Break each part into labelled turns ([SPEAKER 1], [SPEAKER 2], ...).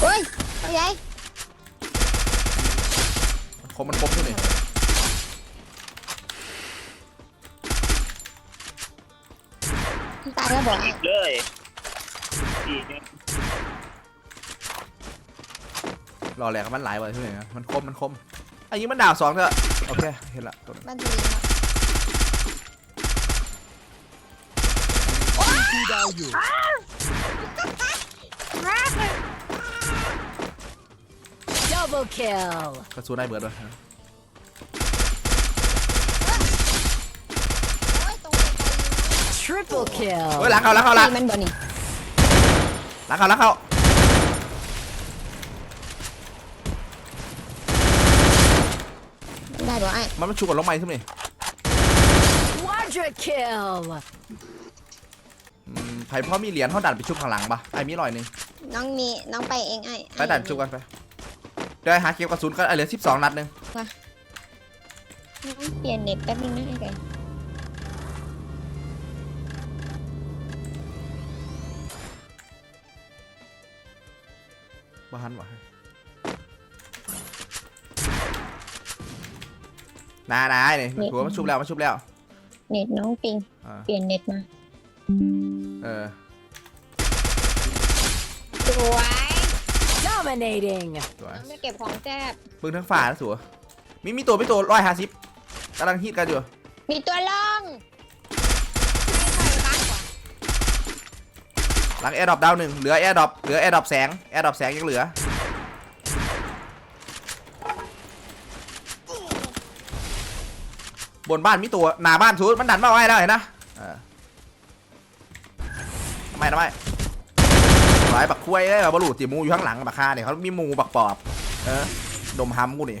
[SPEAKER 1] เฮ้ยเอาใหญ่
[SPEAKER 2] คมมันคมขึ้นนี่
[SPEAKER 1] มันตายแล้วบอก
[SPEAKER 3] อีกเลยอีกเนี่ย
[SPEAKER 2] รอแหลกกับมันหลายวันที่ไหนนะมันคมมันคมอันนี้มันดาวสองเถอะโอเคเห็นละตัวนึง
[SPEAKER 1] บ้านตัวเองครับ
[SPEAKER 4] ที่ดาวอยู่
[SPEAKER 5] Double kill.
[SPEAKER 2] กระสุนได้เบิร์ดเลย
[SPEAKER 1] โอ้ยตรงไป
[SPEAKER 5] Triple
[SPEAKER 2] เฮ้ย
[SPEAKER 5] kill.
[SPEAKER 2] หลังเขาหลังเขาหลัง
[SPEAKER 1] มันบ่นี่
[SPEAKER 2] หลังเขาหลังเขา
[SPEAKER 1] ได้บอกไอ้
[SPEAKER 2] มันมันชุกกับลงไม้ขึ้นนี่
[SPEAKER 5] Quadra kill.
[SPEAKER 2] อืมไผ่พ่อมีเหรียญเขาดันไปชุบข้างหลังปะไอ้มีร้อยหนึ่ง
[SPEAKER 1] น้องมีน้องไปเองไอ้
[SPEAKER 2] ไปดันชุบกันไป เดี๋ยวหาเก็บกระสุนก็ไอ้เหลือสิบสองนัดหนึง
[SPEAKER 1] น้องเปลี่ยนเน็ตแป๊บนึงนะไอ้ไก่
[SPEAKER 2] บ้านวะนานาเนี่ยถือว่ามันชุบแล้วมันชุบแล้ว
[SPEAKER 1] เน็ตน้องปิง
[SPEAKER 2] อ่า
[SPEAKER 1] เปลี่ยนเน็ตมา
[SPEAKER 2] เออ
[SPEAKER 1] สวย
[SPEAKER 5] Dominating.
[SPEAKER 2] สวย
[SPEAKER 1] น้องไม่เก็บของแซ่บ
[SPEAKER 2] ปึ้งทั้งฝานะสัวมีมีตัวมีตัวร้อยห้าสิบกำลังฮิตกันอยู่
[SPEAKER 1] มีตัวล่องใช่ใช่บ้านก่อน
[SPEAKER 2] หลังแอร์ดรอปดาวหนึ่งเหลือแอร์ดรอปเหลือแอร์ดรอปแสงแอร์ดรอปแสงยังเหลือบนบ้านมีตัวหน้าบ้านชูมันดันมาไว้แล้วเห็นนะเออทำไมทำไม หลายบักคุ้ยเลยแบบบลูตีมูอยู่ข้างหลังบักคาเนี่ยเขามีมูบักปอบ เออ ดมฮัมกูนี่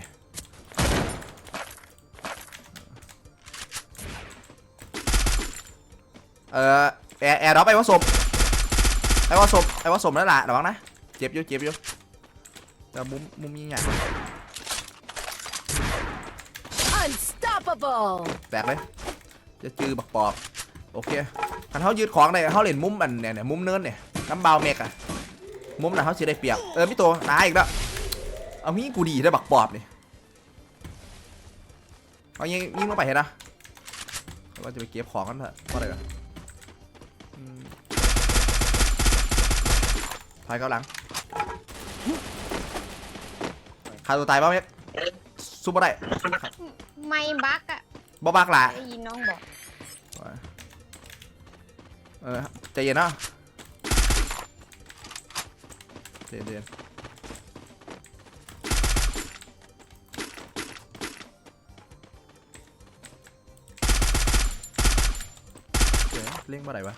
[SPEAKER 2] เออแอร์แอร์ดรอปไอ้วะศพไอ้วะศพไอ้วะศพนั่นแหละระวังนะ เจ็บอยู่เจ็บอยู่แต่มุมมุมยิงอย่าง
[SPEAKER 5] Unstoppable.
[SPEAKER 2] แตกเลย จะจือบักปอบ โอเคคันเขายืดของได้เขาเล่นมุมอันเนี่ยเนี่ยมุมเนินเนี่ย น้ำเบาเมกอะมุมน่ะเขาสิได้เปรียบเออพี่ตัวตายอีกแล้วเอามีกูดีได้บักปอบนี่เอายิงยิงลงไปเห็นนะเราจะไปเก็บของกันเถอะเพราะอะไรกันอืมถอยเข้าหลังขาตัวตายป่ะเมกสู้บ่ได้
[SPEAKER 1] ไม่บักอะ
[SPEAKER 2] บ่บักละ
[SPEAKER 1] ได้ยินน้องบอก
[SPEAKER 2] เออใจเย็นนะ ใจเย็นเดี๋ยวเล่งมื่อไหร่วะ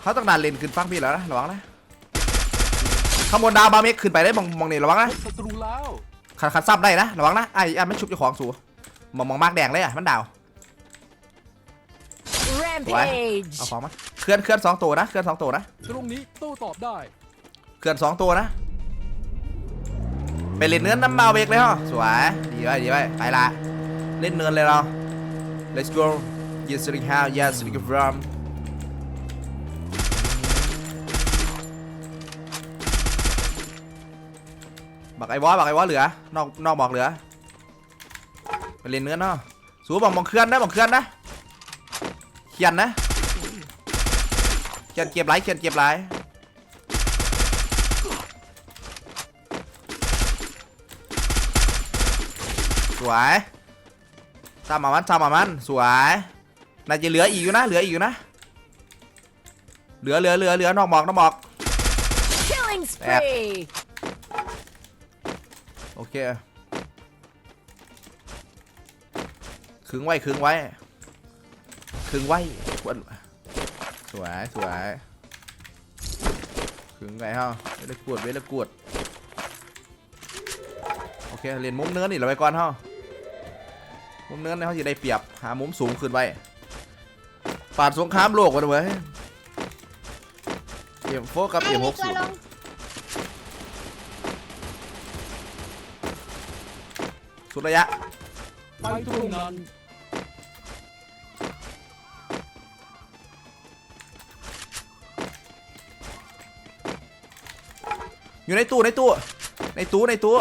[SPEAKER 2] เขาต้องดันเลนขึ้นฟังพี่แล้วนะระวังนะข้างบนดาวบาเมกขึ้นไปได้มองมองนี่ระวังนะ
[SPEAKER 4] ศัตรูแล้ว
[SPEAKER 2] ขัดขัดซับได้นะระวังนะไอ้ไอ้ไม่ชุบเจ้าของสูมองมองมากแดงเลยอะมันดาว
[SPEAKER 5] Rampage.
[SPEAKER 2] เอาของมาเคลื่อนเคลื่อนสองตัวนะเคลื่อนสองตัวนะ
[SPEAKER 4] ตรงนี้โต้ตอบได้
[SPEAKER 2] เคลื่อนสองตัวนะไปเล่นเนื้อน้ำเมาเบรกเลยฮะสวยดีไว้ดีไว้ไปละเล่นเนินเลยเรา let's go yes sitting how yes sitting from บักไอ้วอบักไอ้วอเหลือนอกนอกบอกเหลือไปเล่นเนื้อเนาะสูบอกมองเคลื่อนนะมองเคลื่อนนะ เขียนนะเขียนเก็บไรเขียนเก็บไรสวยตามมามันตามมามันสวยน่าจะเหลืออีกอยู่นะ เหลืออีกอยู่นะ เหลือเหลือเหลือเหลือนอกบอกนอกบอก
[SPEAKER 5] Killing spree.
[SPEAKER 2] โอเคขึงไว้ขึงไว้ ขึงไว้ควรสวยสวยขึงไงฮะเวลากวดเวลากวดโอเคเรียนมุมเนื้อนี่เราไปก่อนฮะมุมเนื้อเนี่ยเขาจะได้เปรียบหามุมสูงขึ้นไว้ปาดสงครามโลกกันเว้ยเอ็มโฟกับ
[SPEAKER 1] ไอ้
[SPEAKER 2] เอ็มห
[SPEAKER 1] มี
[SPEAKER 2] ก
[SPEAKER 1] ตัว
[SPEAKER 2] ศูน
[SPEAKER 1] ล
[SPEAKER 2] ย์
[SPEAKER 1] ง
[SPEAKER 2] สุดระยะ
[SPEAKER 4] ไปตรงนั้น
[SPEAKER 2] อยู่ในตู้ในตู้ในตู้ในตู้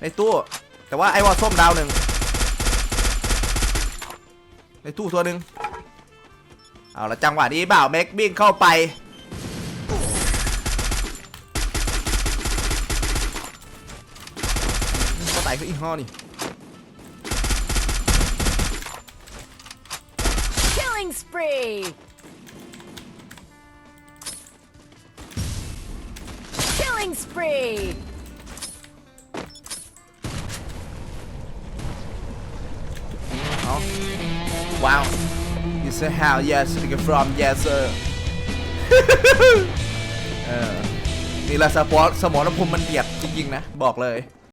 [SPEAKER 2] ในตู้ แต่ว่าไอ้วอลส้มดาวหนึ่งในตู้ตัวหนึ่งเอาละจังหวะนี้บ่าวแม็กบิ้งเข้าไปก็ไต่ขึ้นอีกห้อนี่
[SPEAKER 5] Killing spree. Spree.
[SPEAKER 2] เอาว้าว It's a hell yes take it from yes sir เออนี่แหละสปอร์ตสมรภูมิมันเดียดจริงๆนะ บอกเลย